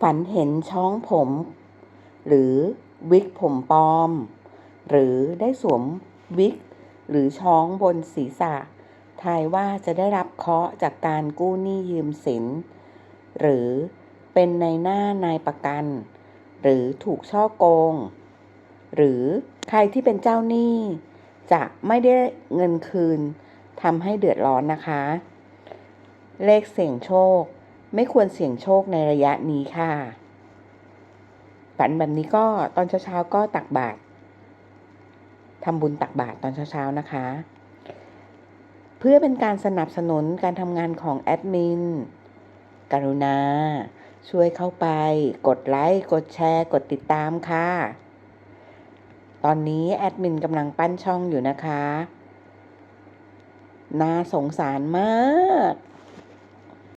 ฝันเห็นช้องผม หรือวิกผมปลอม หรือได้สวมวิก หรือช้องบนศีรษะ ทายว่าจะได้รับเคาะจากการกู้หนี้ยืมสิน หรือเป็นในหน้านายประกัน หรือถูกช่อโกง หรือใครที่เป็นเจ้าหนี้ จะไม่ได้เงินคืนทำให้เดือดร้อนนะคะ เลขเสี่ยงโชค ไม่ควรเสี่ยงโชคในระยะนี้ค่ะ ฝันแบบนี้ก็ตอนเช้าๆก็ตักบาตรทำบุญตักบาตรตอนเช้าๆนะคะ เพื่อเป็นการสนับสนุนการทำงานของแอดมิน กรุณา ช่วยเข้าไปกดไลค์ กดแชร์ กดติดตามค่ะ ตอนนี้แอดมินกำลังปั้นช่องอยู่นะคะ น่าสงสารมาก